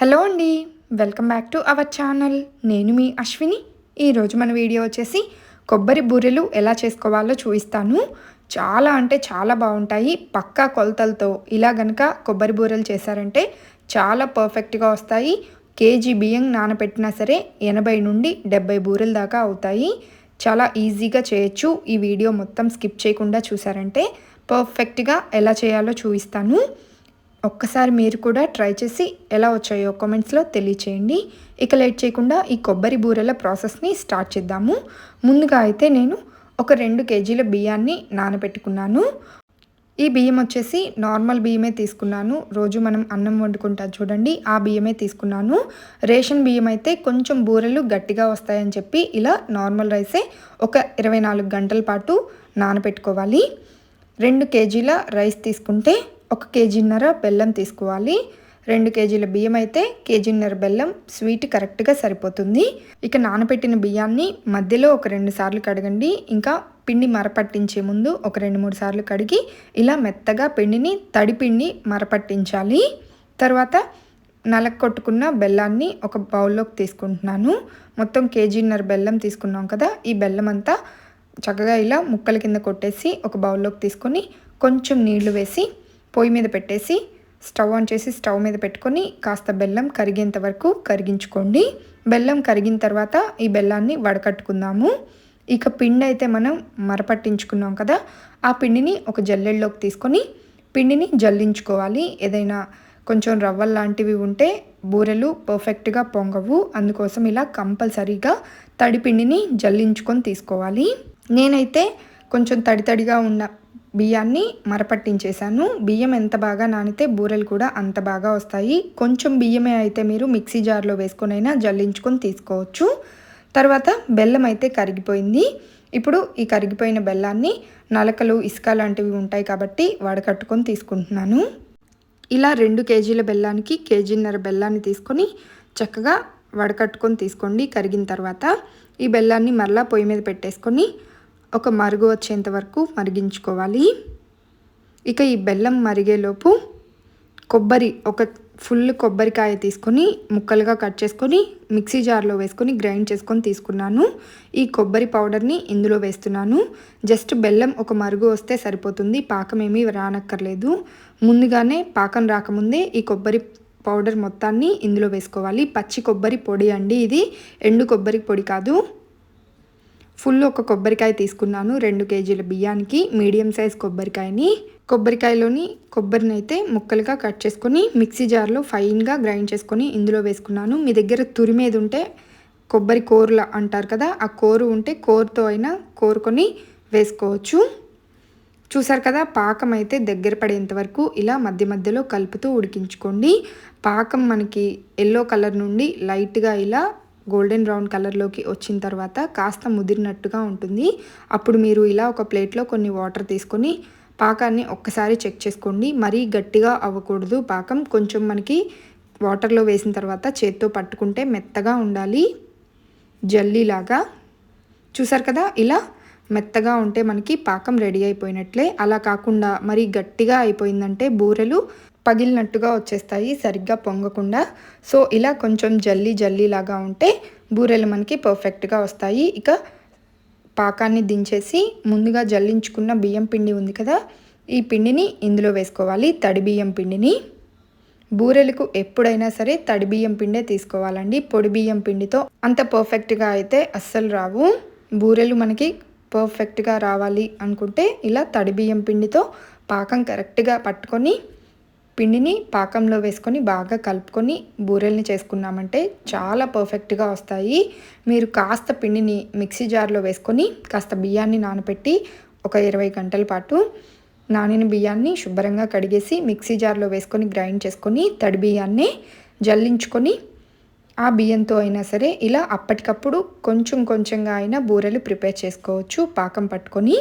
Hello అండి welcome back to our channel. నేను మీ అశ్విని. ఈరోజు మన వీడియో వచ్చేసి కొబ్బరి బూరెలు ఎలా చేసుకోవాలో చూపిస్తాను. చాలా అంటే చాలా బాగుంటాయి. పక్కా కొలతలతో ఇలా గనక కొబ్బరి బూరెలు చేశారంటే చాలా పర్ఫెక్ట్గా వస్తాయి. కేజీ బియ్యం నానబెట్టినా సరే ఎనభై నుండి డెబ్బై బూరెల దాకా అవుతాయి. చాలా ఈజీగా చేయొచ్చు. ఈ వీడియో మొత్తం స్కిప్ చేయకుండా చూసారంటే పర్ఫెక్ట్గా ఎలా చేయాలో చూపిస్తాను. ఒక్కసారి మీరు కూడా ట్రై చేసి ఎలా వచ్చాయో కామెంట్స్లో తెలియచేయండి. ఇక లేట్ చేయకుండా ఈ కొబ్బరి బూరెల ప్రాసెస్ని స్టార్ట్ చేద్దాము. ముందుగా అయితే నేను ఒక రెండు కేజీల బియ్యాన్ని నానబెట్టుకున్నాను. ఈ బియ్యం వచ్చేసి నార్మల్ బియ్యమే తీసుకున్నాను. రోజు మనం అన్నం వండుకుంటా చూడండి ఆ బియ్యమే తీసుకున్నాను. రేషన్ బియ్యం అయితే కొంచెం బూరెలు గట్టిగా వస్తాయని చెప్పి ఇలా నార్మల్ రైసే ఒక ఇరవై నాలుగు గంటల పాటు నానబెట్టుకోవాలి. రెండు కేజీల రైస్ తీసుకుంటే ఒక కేజీన్నర బెల్లం తీసుకోవాలి. రెండు కేజీల బియ్యం అయితే కేజీన్నర బెల్లం స్వీట్ కరెక్ట్గా సరిపోతుంది. ఇక నానబెట్టిన బియ్యాన్ని మధ్యలో ఒక రెండు సార్లు కడగండి. ఇంకా పిండి మరపట్టించే ముందు ఒక రెండు మూడు సార్లు కడిగి ఇలా మెత్తగా పిండిని తడిపిండి మరపట్టించాలి. తర్వాత నలకొట్టుకున్న బెల్లాన్ని ఒక బౌల్లోకి తీసుకుంటున్నాను. మొత్తం కేజీన్నర బెల్లం తీసుకున్నాం కదా ఈ బెల్లం అంతా చక్కగా ఇలా ముక్కల కింద కొట్టేసి ఒక బౌల్లోకి తీసుకొని కొంచెం నీళ్ళు వేసి పొయ్యి మీద పెట్టేసి స్టవ్ ఆన్ చేసి స్టవ్ మీద పెట్టుకొని కాస్త బెల్లం కరిగేంత వరకు కరిగించుకోండి. బెల్లం కరిగిన తర్వాత ఈ బెల్లాన్ని వడకట్టుకుందాము. ఇక పిండి అయితే మనం మరపట్టించుకున్నాం కదా ఆ పిండిని ఒక జల్లెల్లోకి తీసుకొని పిండిని జల్లించుకోవాలి. ఏదైనా కొంచెం రవ్వలు లాంటివి ఉంటే బూరెలు పర్ఫెక్ట్గా పొంగవు. అందుకోసం ఇలా కంపల్సరీగా తడిపిండిని జల్లించుకొని తీసుకోవాలి. నేనైతే కొంచెం తడి తడిగా ఉన్న బియ్యాన్ని మరపట్టించేశాను. బియ్యం ఎంత బాగా నానితే బూరెలు కూడా అంత బాగా వస్తాయి. కొంచెం బియ్యమే అయితే మీరు మిక్సీ జార్లో వేసుకొనైనా జల్లించుకొని తీసుకోవచ్చు. తర్వాత బెల్లం అయితే కరిగిపోయింది. ఇప్పుడు ఈ కరిగిపోయిన బెల్లాన్ని నలకలు ఇసుక లాంటివి ఉంటాయి కాబట్టి వడకట్టుకొని తీసుకుంటున్నాను. ఇలా రెండు కేజీల బెల్లానికి కేజీన్నర బెల్లాన్ని తీసుకొని చక్కగా వడకట్టుకొని తీసుకోండి. కరిగిన తర్వాత ఈ బెల్లాన్ని మరలా పొయ్యి మీద పెట్టేసుకొని ఒక మరుగు వచ్చేంత వరకు మరిగించుకోవాలి. ఇక ఈ బెల్లం మరిగేలోపు కొబ్బరి ఒక ఫుల్ కొబ్బరికాయ తీసుకొని ముక్కలుగా కట్ చేసుకొని మిక్సీ జార్లో వేసుకొని గ్రైండ్ చేసుకొని తీసుకున్నాను. ఈ కొబ్బరి పౌడర్ని ఇందులో వేస్తున్నాను. జస్ట్ బెల్లం ఒక మరుగు వస్తే సరిపోతుంది. పాకం ఏమీ రానక్కర్లేదు. ముందుగానే పాకం రాకముందే ఈ కొబ్బరి పౌడర్ మొత్తాన్ని ఇందులో వేసుకోవాలి. పచ్చి కొబ్బరి పొడి అండి ఇది. ఎండు కొబ్బరి పొడి కాదు. ఫుల్ ఒక కొబ్బరికాయ తీసుకున్నాను రెండు కేజీల బియ్యానికి మీడియం సైజ్ కొబ్బరికాయని. కొబ్బరికాయలోని కొబ్బరిని అయితే ముక్కలుగా కట్ చేసుకొని మిక్సీ జార్లో ఫైన్గా గ్రైండ్ చేసుకొని ఇందులో వేసుకున్నాను. మీ దగ్గర తురిమేది ఉంటే కొబ్బరి కూరలు అంటారు కదా ఆ కోరు ఉంటే కూరతో అయినా కోరుకొని వేసుకోవచ్చు. చూసారు కదా పాకం అయితే దగ్గర పడేంత వరకు ఇలా మధ్య మధ్యలో కలుపుతూ ఉడికించుకోండి. పాకం మనకి ఎల్లో కలర్ నుండి లైట్గా ఇలా గోల్డెన్ బ్రౌన్ కలర్లోకి వచ్చిన తర్వాత కాస్త ముదిరినట్టుగా ఉంటుంది. అప్పుడు మీరు ఇలా ఒక ప్లేట్లో కొన్ని వాటర్ తీసుకొని పాకాన్ని ఒక్కసారి చెక్ చేసుకోండి. మరీ గట్టిగా అవ్వకూడదు పాకం. కొంచెం మనకి వాటర్లో వేసిన తర్వాత చేత్తో పట్టుకుంటే మెత్తగా ఉండాలి. జల్లీలాగా. చూసారు కదా? ఇలా మెత్తగా ఉంటే మనకి పాకం రెడీ అయిపోయినట్లే. అలా కాకుండా మరీ గట్టిగా అయిపోయిందంటే బూరెలు పగిలినట్టుగా వచ్చేస్తాయి సరిగ్గా పొంగకుండా. సో ఇలా కొంచెం జల్లీ జల్లీలాగా ఉంటే బూరెలు మనకి పర్ఫెక్ట్గా వస్తాయి. ఇక పాకాన్ని దించేసి ముందుగా జల్లించుకున్న బియ్యం పిండి ఉంది కదా ఈ పిండిని ఇందులో వేసుకోవాలి. తడి బియ్యం పిండిని. బూరెలకు ఎప్పుడైనా సరే తడి బియ్యం పిండే తీసుకోవాలండి. పొడి బియ్యం పిండితో అంత పర్ఫెక్ట్గా అయితే అస్సలు రావు. బూరెలు మనకి పర్ఫెక్ట్గా రావాలి అనుకుంటే ఇలా తడి బియ్యం పిండితో పాకం కరెక్ట్గా పట్టుకొని పిండిని పాకంలో వేసుకొని బాగా కలుపుకొని బూరెల్ని చేసుకున్నామంటే చాలా పర్ఫెక్ట్గా వస్తాయి. మీరు కాస్త పిండిని మిక్సీ జార్లో వేసుకొని కాస్త బియ్యాన్ని నానబెట్టి ఒక ఇరవై గంటల పాటు నానిన బియ్యాన్ని శుభ్రంగా కడిగేసి మిక్సీ జార్లో వేసుకొని గ్రైండ్ చేసుకొని తడి బియ్యాన్ని జల్లించుకొని ఆ బియ్యంతో అయినా సరే ఇలా అప్పటికప్పుడు కొంచెం కొంచెంగా అయినా బూరెలు ప్రిపేర్ చేసుకోవచ్చు. పాకం పట్టుకొని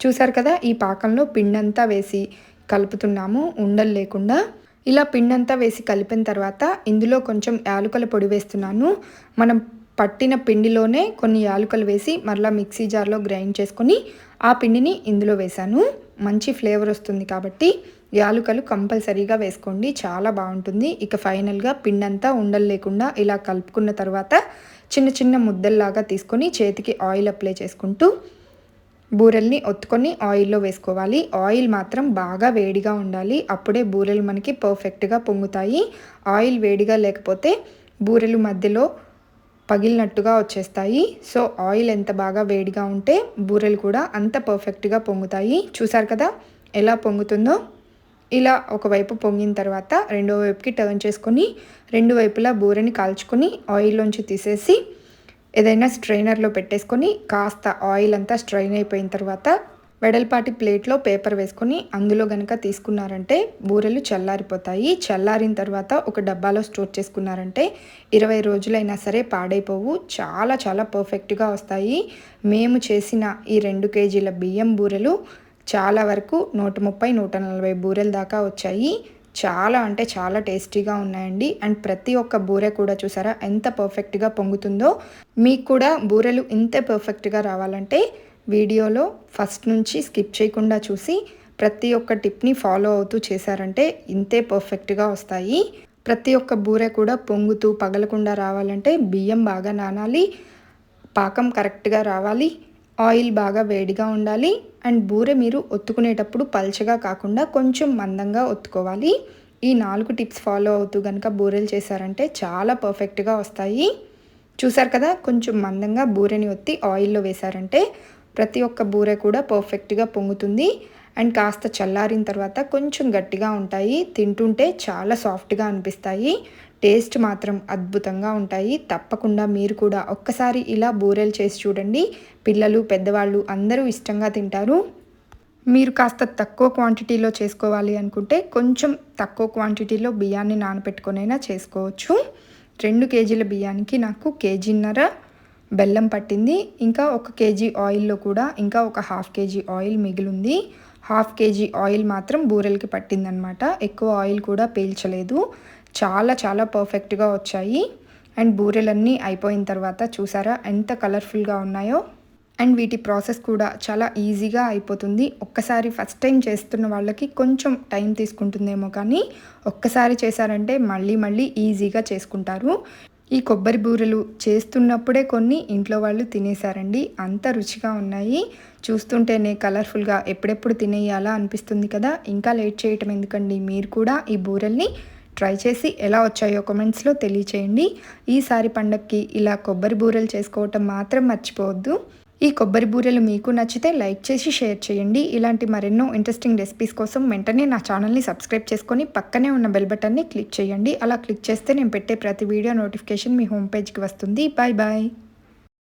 చూసారు కదా ఈ పాకంలో పిండంతా వేసి కలుపుతున్నాము. ఉండలు లేకుండా ఇలా పిండంతా వేసి కలిపిన తర్వాత ఇందులో కొంచెం యాలుకల పొడి వేస్తున్నాను. మనం పట్టిన పిండిలోనే కొన్ని యాలుకలు వేసి మరలా మిక్సీ జార్లో గ్రైండ్ చేసుకొని ఆ పిండిని ఇందులో వేశాను. మంచి ఫ్లేవర్ వస్తుంది కాబట్టి యాలుకలు కంపల్సరీగా వేసుకోండి. చాలా బాగుంటుంది. ఇక ఫైనల్గా పిండంతా ఉండలు లేకుండా ఇలా కలుపుకున్న తర్వాత చిన్న చిన్న ముద్దల్లాగా తీసుకొని చేతికి ఆయిల్ అప్లై చేసుకుంటూ బూరెల్ని ఒత్తుకొని ఆయిల్లో వేసుకోవాలి. ఆయిల్ మాత్రం బాగా వేడిగా ఉండాలి. అప్పుడే బూరెలు మనకి పర్ఫెక్ట్గా పొంగుతాయి. ఆయిల్ వేడిగా లేకపోతే బూరెలు మధ్యలో పగిలినట్టుగా వచ్చేస్తాయి. సో ఆయిల్ ఎంత బాగా వేడిగా ఉంటే బూరెలు కూడా అంత పర్ఫెక్ట్గా పొంగుతాయి. చూసారు కదా ఎలా పొంగుతుందో? ఇలా ఒకవైపు పొంగిన తర్వాత రెండో వైపుకి టర్న్ చేసుకొని రెండు వైపులా బూరెని కాల్చుకొని ఆయిల్లోంచి తీసేసి ఏదైనా స్ట్రైనర్లో పెట్టేసుకొని కాస్త ఆయిల్ అంతా స్ట్రైన్ అయిపోయిన తర్వాత వెడల్పాటి ప్లేట్లో పేపర్ వేసుకొని అందులో కనుక తీసుకున్నారంటే బూరెలు చల్లారిపోతాయి. చల్లారిన తర్వాత ఒక డబ్బాలో స్టోర్ చేసుకున్నారంటే ఇరవై రోజులైనా సరే పాడైపోవు. చాలా చాలా పర్ఫెక్ట్గా వస్తాయి. మేము చేసిన ఈ రెండు కేజీల బియ్యం బూరెలు చాలా వరకు నూట ముప్పై నూట నలభై బూరెల దాకా వచ్చాయి. చాలా అంటే చాలా టేస్టీగా ఉన్నాయండి. అండ్ ప్రతి ఒక్క బూరె కూడా చూసారా ఎంత పర్ఫెక్ట్గా పొంగుతుందో. మీకు కూడా బూరెలు ఇంత పర్ఫెక్ట్గా రావాలంటే వీడియోలో ఫస్ట్ నుంచి స్కిప్ చేయకుండా చూసి ప్రతి ఒక్క టిప్ని ఫాలో అవుతూ చేశారంటే ఇంతే పర్ఫెక్ట్గా వస్తాయి. ప్రతి ఒక్క బూరె కూడా పొంగుతూ పగలకుండా రావాలంటే బియ్యం బాగా నానాలి. పాకం కరెక్ట్గా రావాలి. ఆయిల్ బాగా వేడిగా ఉండాలి. అండ్ బూరె మీరు ఒత్తుకునేటప్పుడు పల్చగా కాకుండా కొంచెం మందంగా ఒత్తుకోవాలి. ఈ నాలుగు టిప్స్ ఫాలో అవుతూ కనుక బూరెలు చేశారంటే చాలా పర్ఫెక్ట్గా వస్తాయి. చూసారు కదా కొంచెం మందంగా బూరెని ఒత్తి ఆయిల్లో వేశారంటే ప్రతి ఒక్క బూరె కూడా పర్ఫెక్ట్గా పొంగుతుంది. అండ్ కాస్త చల్లారిన తర్వాత కొంచెం గట్టిగా ఉంటాయి. తింటుంటే చాలా సాఫ్ట్గా అనిపిస్తాయి. టేస్ట్ మాత్రం అద్భుతంగా ఉంటాయి. తప్పకుండా మీరు కూడా ఒక్కసారి ఇలా బూరెలు చేసి చూడండి. పిల్లలు పెద్దవాళ్ళు అందరూ ఇష్టంగా తింటారు. మీరు కాస్త తక్కువ క్వాంటిటీలో చేసుకోవాలి అనుకుంటే కొంచెం తక్కువ క్వాంటిటీలో బియ్యాన్ని నానబెట్టుకొనైనా చేసుకోవచ్చు. రెండు కేజీల బియ్యానికి నాకు కేజీన్నర బెల్లం పట్టింది. ఇంకా ఒక కేజీ ఆయిల్లో కూడా ఇంకా ఒక హాఫ్ కేజీ ఆయిల్ మిగిలింది. హాఫ్ కేజీ ఆయిల్ మాత్రం బూరెలకి పట్టిందనమాట ఎక్కువ ఆయిల్ కూడా పీల్చలేదు. చాలా చాలా పర్ఫెక్ట్గా వచ్చాయి. అండ్ బూరెలన్నీ అయిపోయిన తర్వాత చూసారా ఎంత కలర్ఫుల్గా ఉన్నాయో. అండ్ వీటి ప్రాసెస్ కూడా చాలా ఈజీగా అయిపోతుంది. ఒక్కసారి ఫస్ట్ టైం చేస్తున్న వాళ్ళకి కొంచెం టైం తీసుకుంటుందేమో కానీ ఒక్కసారి చేశారంటే మళ్ళీ మళ్ళీ ఈజీగా చేసుకుంటారు. ఈ కొబ్బరి బూరెలు చేస్తున్నప్పుడే కొన్ని ఇంట్లో వాళ్ళు తినేశారండి. అంత రుచిగా ఉన్నాయి. చూస్తుంటేనే కలర్ఫుల్గా ఎప్పుడెప్పుడు తినేయాలా అనిపిస్తుంది కదా. ఇంకా లేట్ చేయటం ఎందుకండి? మీరు కూడా ఈ బూరెల్ని ట్రై చేసి ఎలా వచ్చాయో కమెంట్స్లో తెలియచేయండి. ఈసారి పండక్కి ఇలా కొబ్బరి బూరెలు చేసుకోవటం మాత్రం మర్చిపోవద్దు. ఈ కొబ్బరి బూరెలు మీకు నచ్చితే లైక్ చేసి షేర్ చేయండి. ఇలాంటి మరెన్నో ఇంట్రెస్టింగ్ రెసిపీస్ కోసం వెంటనే నా ఛానల్ని సబ్స్క్రైబ్ చేసుకొని పక్కనే ఉన్న బెల్ బటన్ని క్లిక్ చేయండి. అలా క్లిక్ చేస్తే నేను పెట్టే ప్రతి వీడియో నోటిఫికేషన్ మీ హోమ్ పేజ్కి వస్తుంది. Bye bye.